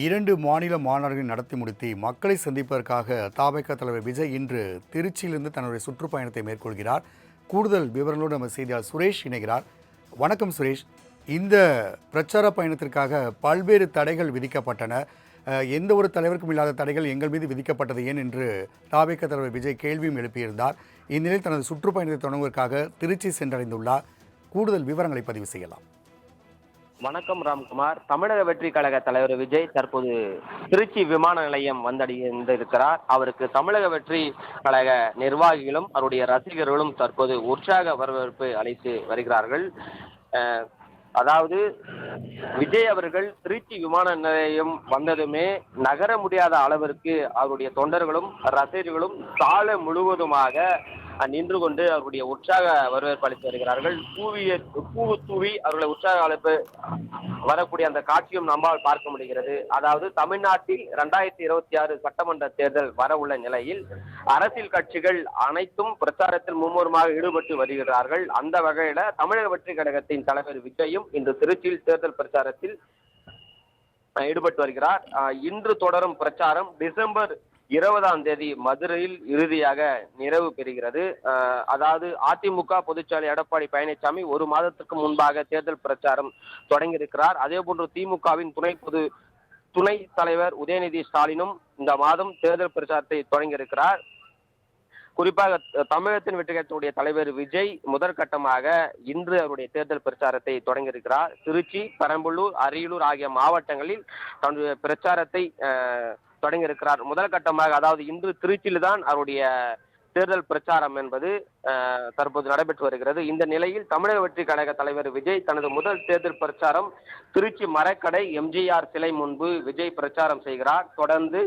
இரண்டு மாநில மாநாடுகளை நடத்தி முடித்து மக்களை சந்திப்பதற்காக தாபக தலைவர் விஜய் இன்று திருச்சியிலிருந்து தன்னுடைய சுற்றுப்பயணத்தை மேற்கொள்கிறார். கூடுதல் விவரங்களோடு நம்ம செய்தியாளர் சுரேஷ் இணைகிறார். வணக்கம் சுரேஷ். இந்த பிரச்சார பயணத்திற்காக பல்வேறு தடைகள் விதிக்கப்பட்டன. எந்த ஒரு தலைவருக்கும் இல்லாத தடைகள் எங்கள் மீது விதிக்கப்பட்டது ஏன் என்று தாபக தலைவர் விஜய் கேள்வியும் எழுப்பியிருந்தார். இந்நிலையில் தனது சுற்றுப்பயணத்தை தொடங்குவதற்காக திருச்சி சென்றடைந்துள்ளார். கூடுதல் விவரங்களை பதிவு செய்யலாம். வணக்கம் ராம்குமார். தமிழக வெற்றி கழக தலைவர் விஜய் தற்போது திருச்சி விமான நிலையம் வந்தடைந்திருக்கிறார். அவருக்கு தமிழக வெற்றி கழக நிர்வாகிகளும் அவருடைய ரசிகர்களும் தற்போது உற்சாக வரவேற்பு அளித்து வருகிறார்கள். அதாவது விஜய் அவர்கள் திருச்சி விமான நிலையம் வந்ததுமே நகர முடியாத அளவிற்கு அவருடைய தொண்டர்களும் ரசிகர்களும் சாலை முழுவதுமாக நின்று கொண்டு அவருடைய உற்சாக வரவேற்பு அளித்து வருகிறார்கள். பூவிய பூவு தூவி அவர்களை உற்சாக அழைப்பு வரக்கூடிய அந்த காட்சியும் நம்மால் பார்க்க முடிகிறது. அதாவது தமிழ்நாட்டில் இரண்டாயிரத்தி இருபத்தி ஆறு சட்டமன்ற தேர்தல் வர உள்ள நிலையில் அரசியல் கட்சிகள் அனைத்தும் பிரச்சாரத்தில் மும்முரமாக ஈடுபட்டு வருகிறார்கள். அந்த வகையில தமிழக வெற்றி கழகத்தின் தலைவர் விஜயும் இன்று திருச்சியில் தேர்தல் பிரச்சாரத்தில் ஈடுபட்டு வருகிறார். இன்று தொடரும் பிரச்சாரம் டிசம்பர் இருபதாம் தேதி மதுரையில் இறுதியாக நிறைவு பெறுகிறது. அதாவது அதிமுக பொதுச்சாலை எடப்பாடி பழனிசாமி ஒரு மாதத்துக்கு முன்பாக தேர்தல் பிரச்சாரம் தொடங்கியிருக்கிறார். அதே போன்று திமுகவின் துணை பொது துணை தலைவர் உதயநிதி ஸ்டாலினும் இந்த மாதம் தேர்தல் பிரச்சாரத்தை தொடங்கியிருக்கிறார். குறிப்பாக தமிழகத்தின் வெற்றிகரத்துடைய தலைவர் விஜய் முதற்கட்டமாக இன்று அவருடைய தேர்தல் பிரச்சாரத்தை தொடங்கியிருக்கிறார். திருச்சி பெரம்பலூர் அரியலூர் ஆகிய மாவட்டங்களில் தன்னுடைய பிரச்சாரத்தை தொடங்கி தொடங்கியிருக்கிறார். முதல் கட்டமாக அதாவது இன்று திருச்சியில் தான் அவருடைய தேர்தல் பிரச்சாரம் என்பது தற்போது நடைபெற்று வருகிறது. இந்த நிலையில் தமிழக வெற்றி கழக தலைவர் விஜய் தனது முதல் தேர்தல் பிரச்சாரம் திருச்சி மரக்கடை எம்ஜிஆர் சிலை முன்பு விஜய் பிரச்சாரம் செய்கிறார். தொடர்ந்து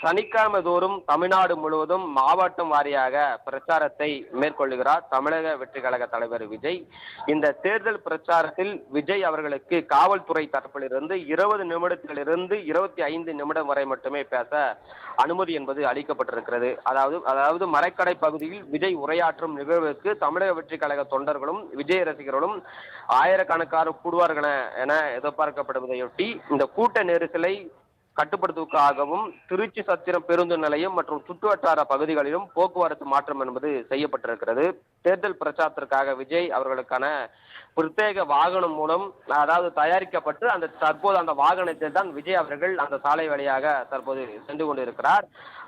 சனிக்கிழமை தோறும் தமிழ்நாடு முழுவதும் மாவட்டம் வாரியாக பிரச்சாரத்தை மேற்கொள்ளுகிறார் தமிழக வெற்றி கழக தலைவர் விஜய். இந்த தேர்தல் பிரச்சாரத்தில் விஜய் அவர்களுக்கு காவல்துறை தரப்பிலிருந்து இருபது நிமிடத்திலிருந்து இருபத்தி ஐந்து நிமிடம் வரை மட்டுமே பேச அனுமதி என்பது அளிக்கப்பட்டிருக்கிறது. அதாவது அதாவது மரக்கடை பகுதியில் விஜய் உரையாற்றும் நிகழ்வுக்கு தமிழக வெற்றி கழக தொண்டர்களும் விஜய் ரசிகர்களும் ஆயிரக்கணக்கான கூடுவார்கள் என- என எதிர்பார்க்கப்படுவதையொட்டி இந்த கூட்ட நெரிசலை கட்டுப்படுத்துவதற்காகவும் திருச்சி சத்திரம் பேருந்து நிலையம் மற்றும் சுற்றுவட்டார பகுதிகளிலும் போக்குவரத்து மாற்றம் என்பது செய்யப்பட்டிருக்கிறது. தேர்தல் பிரச்சாரத்திற்காக விஜய் அவர்களுக்கான பிரத்யேக வாகனம் மூலம் அதாவது தயாரிக்கப்பட்டு அந்த தற்போது அந்த வாகனத்தில் தான் விஜய் அவர்கள் அந்த சாலை வழியாக தற்போது சென்று கொண்டிருக்கிறார்.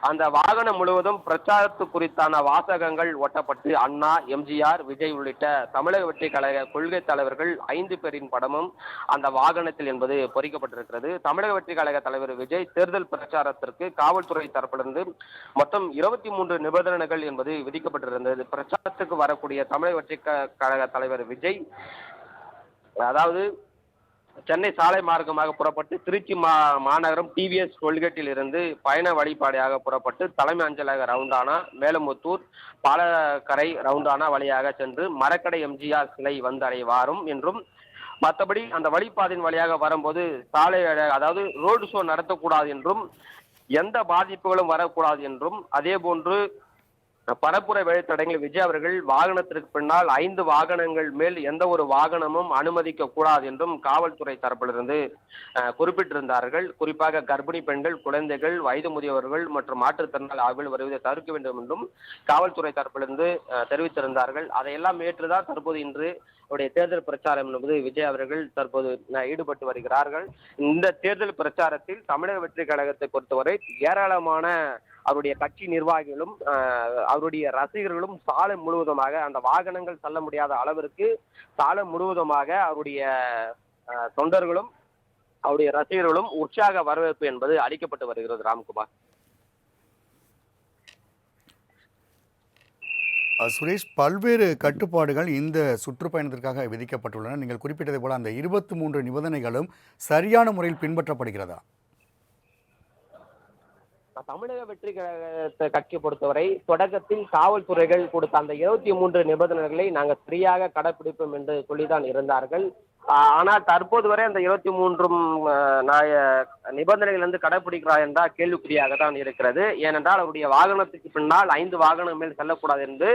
அந்த வாகனம் முழுவதும் பிரச்சாரத்து குறித்தான வாசகங்கள் ஒட்டப்பட்டு அண்ணா எம்ஜிஆர் விஜய் உள்ளிட்ட தமிழக வெற்றி கழக கொள்கை தலைவர்கள் ஐந்து பேரின் படமும் அந்த வாகனத்தில் என்பது பொறிக்கப்பட்டிருக்கிறது. தமிழக வெற்றி கழக தலைவர் விஜய் தேர்தல் பிரச்சாரத்திற்கு காவல்துறை தரப்பிலிருந்து மொத்தம் இருபத்தி மூன்று நிபந்தனைகள் என்பது விதிக்கப்பட்டிருந்தது. பிரச்சாரத்துக்கு வரக்கூடிய தமிழக வெற்றி கழக தலைவர் விஜய் அதாவது சென்னை சாலை மார்க்கமாக புறப்பட்டு திருச்சி மா மாநகரம் டிவிஎஸ் டோல்கேட்டில் இருந்து பயண வழிபாடையாக புறப்பட்டு தலைமை அஞ்சலக ரவுண்டானா மேலமுத்தூர் பாலக்கரை ரவுண்டானா வழியாக சென்று மரக்கடை எம்ஜிஆர் சிலை வந்தடைவாரும் என்றும் மற்றபடி அந்த வழிபாதையின் வழியாக வரும்போது சாலை அதாவது ரோடு ஷோ நடத்தக்கூடாது என்றும் எந்த பாதிப்புகளும் வரக்கூடாது என்றும் அதே போன்று பரப்புரை வழித்தடங்களில் விஜய் அவர்கள் வாகனத்திற்கு பின்னால் ஐந்து வாகனங்கள் மேல் எந்த ஒரு வாகனமும் அனுமதிக்க கூடாது என்றும் காவல்துறை தரப்பிலிருந்து குறிப்பிட்டிருந்தார்கள். குறிப்பாக கர்ப்பிணி பெண்கள் குழந்தைகள் வயது முதியவர்கள் மற்றும் மாற்றுத்திறனாளி ஆகியோர் வருவதை தவிர்க்க வேண்டும் என்றும் காவல்துறை தரப்பிலிருந்து தெரிவித்திருந்தார்கள். அதையெல்லாம் ஏற்றுதான் தற்போது இன்று அவருடைய தேர்தல் பிரச்சாரம் என்பது விஜய் அவர்கள் தற்போது ஈடுபட்டு வருகிறார்கள். இந்த தேர்தல் பிரச்சாரத்தில் தமிழக வெற்றி கழகத்தை பொறுத்தவரை ஏராளமான அவருடைய கட்சி நிர்வாகிகளும் அஹ், அவருடைய ரசிகர்களும் சாலை முழுவதுமாக அந்த வாகனங்கள் செல்ல முடியாத அளவிற்கு சாலை முழுவதுமாக அவருடைய அஹ், தொண்டர்களும் அவருடைய ரசிகர்களும் உற்சாக வரவேற்பு என்பது அளிக்கப்பட்டு வருகிறது ராம்குமார். சுரேஷ் பல்வேறு கட்டுப்பாடுகள் இந்த சுற்றுப்பயணத்திற்காக விதிக்கப்பட்டுள்ளன. நீங்கள் குறிப்பிட்டதை போல அந்த இருபத்தி மூன்று நிபந்தனைகளும் சரியான முறையில் பின்பற்றப்படுகிறதா? தமிழக வெற்றி கழகத்தை கட்சி பொறுத்தவரை தொடக்கத்தில் காவல்துறைகள் கொடுத்த அந்த இருபத்தி மூன்று நிபந்தனைகளை நாங்கள் சரியாக கடைபிடிப்போம் என்று சொல்லிதான் இருந்தார்கள். ஆனால் தற்போது வரை அந்த இருபத்தி மூன்றும் நிபந்தனைகள் வந்து கடைபிடிக்கிறார் என்றால் கேள்விக்குறியாக தான் இருக்கிறது. ஏனென்றால் அவருடைய வாகனத்துக்கு பின்னால் ஐந்து வாகனம் மேல் செல்லக்கூடாது என்று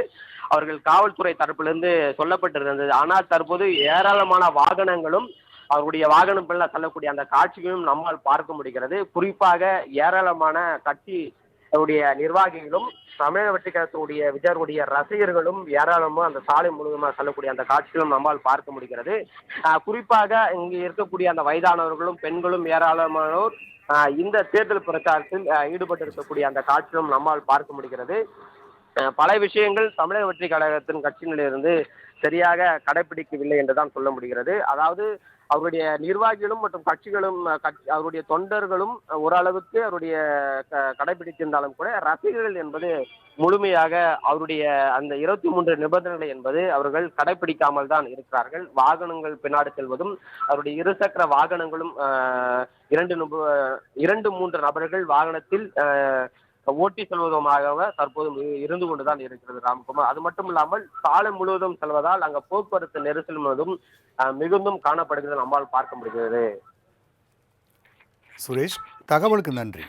அவர்கள் காவல்துறை தரப்பிலிருந்து சொல்லப்பட்டிருந்தது. ஆனால் தற்போது ஏராளமான வாகனங்களும் அவருடைய வாகனம் பின்ன தள்ளக்கூடிய அந்த காட்சிகளும் நம்மால் பார்க்க முடிகிறது. குறிப்பாக ஏராளமான கட்சி அவருடைய நிர்வாகிகளும் தமிழக வெற்றி கழகத்துடைய விஜயருடைய ரசிகர்களும் ஏராளமாக அந்த சாலை முழுவதுமாக செல்லக்கூடிய அந்த காட்சிகளும் நம்மால் பார்க்க முடிகிறது. குறிப்பாக இங்கு இருக்கக்கூடிய அந்த வயதானவர்களும் பெண்களும் ஏராளமானோர் இந்த தேர்தல் பிரச்சாரத்தில் ஈடுபட்டிருக்கக்கூடிய ஈடுபட்டு இருக்கக்கூடிய அந்த காட்சிகளும் நம்மால் பார்க்க முடிகிறது. பல விஷயங்கள் தமிழக வெற்றி கழகத்தின் கட்சியிலிருந்து சரியாக கடைபிடிக்கவில்லை என்றுதான் சொல்ல முடிகிறது. அதாவது அவருடைய நிர்வாகிகளும் மற்றும் கட்சிகளும் கட்சி அவருடைய தொண்டர்களும் ஓரளவுக்கு அவருடைய க- கடைபிடித்திருந்தாலும் கூட ரசிகர்கள் என்பது முழுமையாக அவருடைய அந்த இருபத்தி மூன்று நிபந்தனைகள் என்பது அவர்கள் கடைபிடிக்காமல் தான் இருக்கிறார்கள். வாகனங்கள் பின்னாடி செல்வதும் அவருடைய இருசக்கர வாகனங்களும் இரண்டு நுப- இரண்டு மூன்று நபர்கள் வாகனத்தில் ஓட்டி செல்வதுமாக தற்போது இருந்து கொண்டுதான் இருக்கிறது ராம்குமார். அது மட்டும் இல்லாமல் சாலை முழுவதும் செல்வதால் அங்க போக்குவரத்து நெரிசல் முழுவதும் அஹ், மிகுந்தும் காணப்படுகிறது நம்மால் பார்க்க முடிகிறது. சுரேஷ் தகவலுக்கு நன்றி.